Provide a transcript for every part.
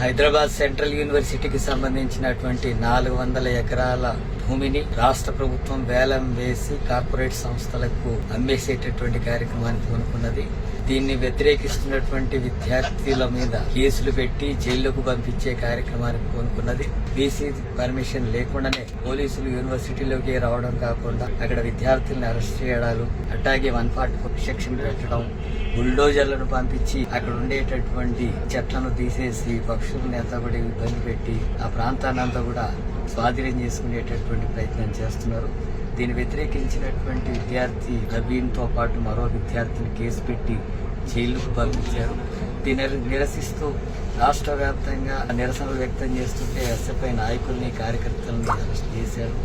Hyderabad central యూనివర్సిటీకి సంబంధించినటువంటి నాలుగు వందల ఎకరాల భూమిని రాష్ట్ర ప్రభుత్వం వేలం వేసి కార్పొరేట్ సంస్థలకు అమ్మేసేటటువంటి కార్యక్రమాన్ని పూనుకున్నది. దీన్ని వ్యతిరేకిస్తున్నటువంటి విద్యార్థుల మీద కేసులు పెట్టి జైళ్ళకు పంపించే కార్యక్రమానికి పూనుకున్నది. బీసీ పర్మిషన్ లేకుండానే పోలీసులు యూనివర్సిటీలోకి రావడం కాకుండా అక్కడ విద్యార్థుల్ని అరెస్ట్ చేయడాలు అట్లాగే వన్ ఫార్టీ సెక్షన్ పెట్టడం బుల్డోజర్లను పంపించి అక్కడ ఉండేటటువంటి చెట్లను తీసేసి పక్షులను అంతా ఇబ్బంది పెట్టి ఆ ప్రాంతాన్ని అంతా కూడా స్వాధీనం చేసుకునేటటువంటి ప్రయత్నం చేస్తున్నారు. దీన్ని వ్యతిరేకించినటువంటి విద్యార్థి రబీన్తో పాటు మరో విద్యార్థిని కేసు పెట్టి జైలుకు పంపించారు. దీన్ని నిరసిస్తూ రాష్ట్ర వ్యాప్తంగా నిరసనలు వ్యక్తం చేస్తుంటే ఎస్ఎఫ్ఐ నాయకుల్ని కార్యకర్తలను అరెస్ట్ చేశారు.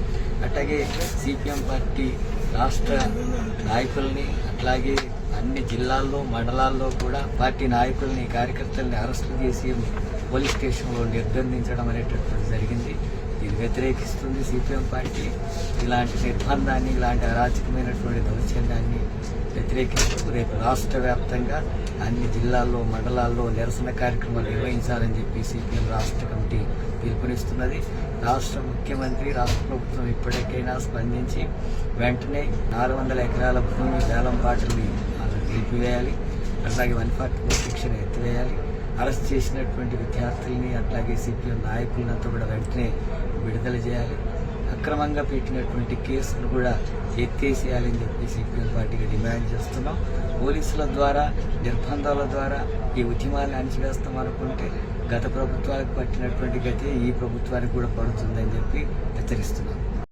అట్లాగే సిపిఎం పార్టీ రాష్ట్ర నాయకుల్ని అట్లాగే అన్ని జిల్లాల్లో మండలాల్లో కూడా పార్టీ నాయకుల్ని కార్యకర్తల్ని అరెస్టు చేసి పోలీస్ స్టేషన్లో నిర్బంధించడం అనేటటువంటి జరిగింది. దీన్ని వ్యతిరేకిస్తుంది సిపిఎం పార్టీ. ఇలాంటి నిర్బంధాన్ని ఇలాంటి అరాచకమైనటువంటి దౌర్జన్యాన్ని వ్యతిరేకిస్తూ రేపు రాష్ట్ర వ్యాప్తంగా అన్ని జిల్లాల్లో మండలాల్లో నిరసన కార్యక్రమాలు నిర్వహించాలని చెప్పి సిపిఎం రాష్ట్ర కమిటీ పిలుపునిస్తున్నది. రాష్ట్ర ముఖ్యమంత్రి రాష్ట్ర ప్రభుత్వం ఇప్పటికైనా స్పందించి వెంటనే నాలుగు వందల ఎకరాల భూమి వేలం పాటల్ని నిలిపివేయాలి. అట్లాగే వన్ ఫార్టీ ఫోర్ శిక్షణ ఎత్తివేయాలి. అరెస్ట్ చేసినటువంటి విద్యార్థుల్ని అట్లాగే సిపిఎం నాయకులంతా కూడా వెంటనే విడుదల చేయాలి. అక్రమంగా పెట్టినటువంటి కేసులు కూడా ఎత్తేసేయాలని చెప్పి సిపిఎం పార్టీగా డిమాండ్ చేస్తున్నాం. పోలీసుల ద్వారా నిర్బంధాల ద్వారా ఈ ఉద్యమాన్ని అణిచివేస్తాం అనుకుంటే గత ప్రభుత్వాలకు పట్టినటువంటి గతి ఈ ప్రభుత్వానికి కూడా పడుతుందని చెప్పి హెచ్చరిస్తున్నాం.